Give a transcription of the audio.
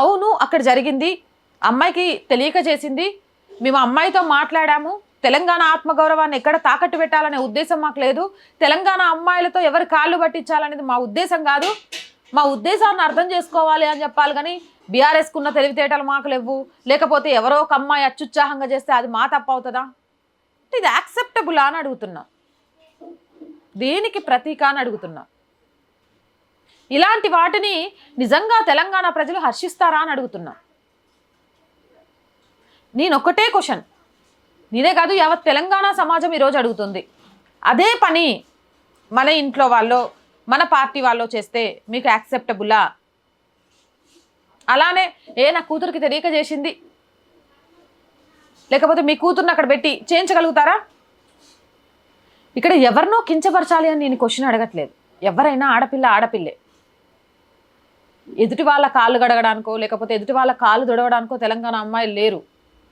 అవును అక్కడ జరిగింది. అమ్మాయికి తెలియక చేసింది. మేము అమ్మాయితో మాట్లాడాము. తెలంగాణ ఆత్మగౌరవాన్ని ఎక్కడ తాకట్టు పెట్టాలనే ఉద్దేశం మాకు లేదు. తెలంగాణ అమ్మాయిలతో ఎవరి కాళ్ళు పట్టించాలనేది మా ఉద్దేశం కాదు. మా ఉద్దేశాన్ని అర్థం చేసుకోవాలి అని చెప్పాలి కానీ బీఆర్ఎస్కు ఉన్న తెలివితేటలు మాకు లేవు. లేకపోతే ఎవరో ఒక అమ్మాయి అత్యుత్సాహంగా చేస్తే అది మా తప్పు అవుతుందా? ఇది యాక్సెప్టబుల్ అని అడుగుతున్నా. దేనికి ప్రతీక అని అడుగుతున్నా. ఇలాంటి వాటిని నిజంగా తెలంగాణ ప్రజలు హర్షిస్తారా అని అడుగుతున్నా. నేను ఒక్కటే క్వశ్చన్. నేనే కాదు యావత్ తెలంగాణ సమాజం ఈరోజు అడుగుతుంది. అదే పని మన ఇంట్లో వాళ్ళు మన పార్టీ వాళ్ళు చేస్తే మీకు యాక్సెప్టబులా? అలానే ఏ నా కూతురికి తెలియక చేసింది? లేకపోతే మీ కూతుర్ని అక్కడ పెట్టి చేయించగలుగుతారా? ఇక్కడ ఎవరినో కించపరచాలి అని నేను క్వశ్చన్ అడగట్లేదు. ఎవరైనా ఆడపిల్ల ఆడపిల్లే. ఎదుటి వాళ్ళ కాళ్ళు గడగడానికో లేకపోతే ఎదుటి వాళ్ళ కాళ్ళు దొడవడానికో తెలంగాణ అమ్మాయిలు లేరు.